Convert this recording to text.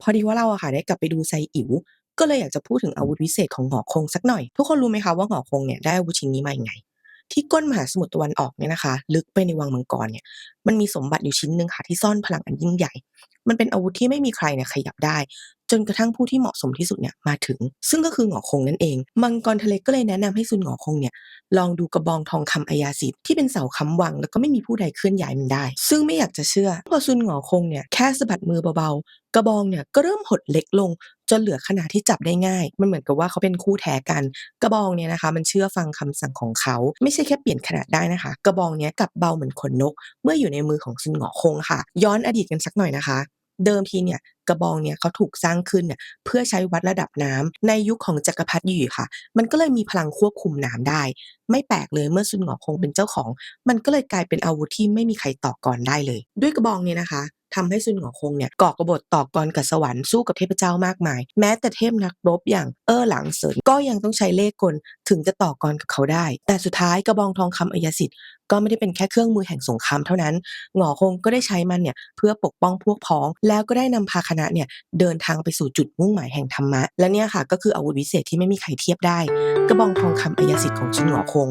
พอดีว่าเราอะค่ะได้กลับไปดูไซอิ๋ว ก็เลยอยากจะพูดถึงอาวุธวิเศษของหงอคงสักหน่อย ทุกคนรู้ไหมคะว่าหงอคงเนี่ยได้อาวุธชิ้นนี้มายังไง ที่ก้นมหาสมุทรตะวันออกเนี่ยนะคะ ลึกไปในวังมังกรเนี่ย มันมีสมบัติอยู่ชิ้นหนึ่งค่ะที่ซ่อนพลังอันยิ่งใหญ่ มันเป็นอาวุธที่ไม่มีใครเนี่ยขยับได้ จนกระทั่งผู้ที่เหมาะสมที่สุดเนี่ยมาถึง ซึ่งก็คือหงอคงนั่นเอง มังกรทะเลก็เลยแนะนำให้ซุนหงอคงเนี่ยลองดูกระบองทองคำอัยาสิทธิ์ที่เป็นเสาค้ำวัง แล้วก็ไม่มีผู้ใดเคลื่อนย้ายมันได้ ซึ่งไม่อยากจะเชื่อพอซุนหงอคงเนี่ยแค่สะบัดมือเบาๆ กระบองเนี่ยก็เริ่มหดเล็กลงจนเหลือขนาดที่จับได้ง่าย มันเหมือนกับว่าเขาเป็นคู่แท้กัน กระบองเนี่ยนะคะ มันเชื่อฟังคำสั่งของเขา ไม่ใช่แค่เปลี่ยนขนาดได้นะคะ กระบองเนี้ยกลับเบาเหมือนขนนก เมื่ออยู่ในมือของซุนหงอคงค่ะ ย้อนอดีตกันสักหน่อยนะคะ เดิมทีเนี่ยกระบองเนี่ยเขาถูกสร้างขึ้นเนี่ยเพื่อใช้วัดระดับน้ำในยุคของจักรพรรดิหยู่ค่ะ มันก็เลยมีพลังควบคุมน้ำได้ ไม่แปลกเลยเมื่อซุนหงอคงเป็นเจ้าของ มันก็เลยกลายเป็นอาวุธที่ไม่มีใครต่อก่อนได้เลย ด้วยกระบองเนี่ยนะคะ ทำให้ซุนหงอคงเนี่ยก่อกบฏต่อกรกับสวรรค์สู้กับเทพเจ้ามากมาย แม้แต่เทพนักรบอย่างเออหลังเสริญก็ยังต้องใช้เล่กลถึงจะต่อกรกับเขาได้ แต่สุดท้ายกระบองทองคำอัยสิทธิ์ก็ไม่ได้เป็นแค่เครื่องมือแห่งสงครามเท่านั้น หงอคงก็ได้ใช้มันเนี่ยเพื่อปกป้องพวกพ้อง แล้วก็ได้นำพาคณะเนี่ยเดินทางไปสู่จุดมุ่งหมายแห่งธรรมะ และเนี่ยค่ะก็คืออาวุธวิเศษที่ไม่มีใครเทียบได้ กระบองทองคำอัยสิทธิ์ของซุนหงอคง